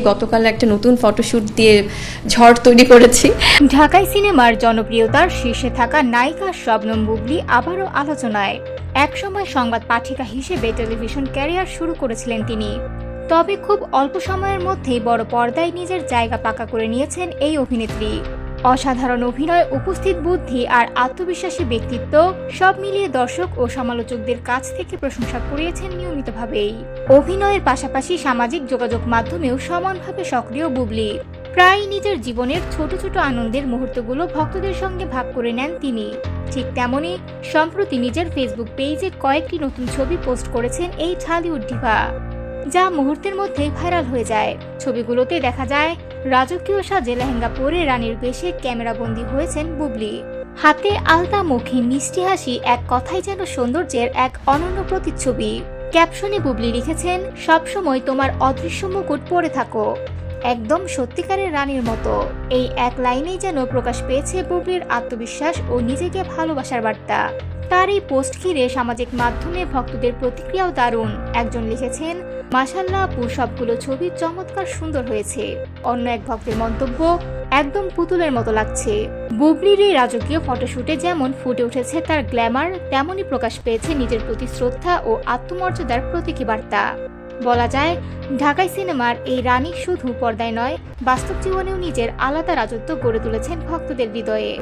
গতকাল একটা নতুন ফটোশুট দিয়ে ঝড় তৈরি করেছি। ঢাকায় সিনেমার জনপ্রিয়তার শীর্ষে থাকা নায়িকা শবনম বুবলি আবারও আলোচনায়। একসময় সংবাদ পাঠিকা হিসেবে টেলিভিশন ক্যারিয়ার শুরু করেছিলেন তিনি। তবে খুব অল্প সময়ের মধ্যেই বড় পর্দায় নিজের জায়গা পাকা করে নিয়েছেন এই অভিনেত্রী। অসাধারণ অভিনয় উপস্থিত বুদ্ধি আর আত্মবিশ্বাসী ব্যক্তিত্ব সব মিলিয়ে দর্শক ও সমালোচকদের কাছ থেকে প্রশংসা কুড়িয়েছেন নিয়মিতভাবেই অভিনয়ের পাশাপাশি সামাজিক যোগাযোগ মাধ্যমেও সমানভাবে সক্রিয় বুবলি। প্রায় নিজের জীবনের ছোট ছোট আনন্দের মুহূর্তগুলো ভক্তদের সঙ্গে ভাগ করে নেন তিনি। ঠিক তেমনি, সম্প্রতি নিজের ফেসবুক পেজে কয়েকটি নতুন ছবি পোস্ট করেছেন এই ঠালিউড ডিভা, যা মুহূর্তের মধ্যেই ভাইরাল হয়ে যায়। ছবিগুলোতে দেখা যায় রাজকীয় সাজে লেহেঙ্গা পরে রানীর বেশে ক্যামেরাবন্দি হয়েছেন বুবলি। হাতে আলতা, মুখে মিষ্টি হাসি, এক কথাই যেন সৌন্দর্যের এক অনন্য প্রতিচ্ছবি। ক্যাপশনে বুবলি লিখেছেন সবসময় তোমার অদৃশ্য মুকুট পরে থাকো। একদম সত্যিকারের রানীর মতো। এই এক লাইনেই যেন প্রকাশ পেয়েছে বুবলির আত্মবিশ্বাস ও নিজেকে ভালোবাসার বার্তা। তার এই পোস্ট ঘিরে সামাজিক মাধ্যমে ভক্তদের প্রতিক্রিয়াও দারুণ। একজন লিখেছেন মাসাল্লাহ আপু সবগুলো ছবি চমৎকার সুন্দর হয়েছে। অন্য এক ভক্তের মন্তব্য, একদম পুতুলের মতো লাগছে। বুবলির এই রাজকীয় ফটোশুটে যেমন ফুটে উঠেছে তার গ্ল্যামার, তেমনই প্রকাশ পেয়েছে নিজের প্রতি শ্রদ্ধা ও আত্মমর্যাদার প্রতীকী বার্তা। বলা যায়, ঢাকাই সিনেমার এই রানী শুধু পর্দায় নয়, বাস্তব জীবনেও নিজের আলাদা রাজত্ব গড়ে তুলেছেন ভক্তদের হৃদয়ে।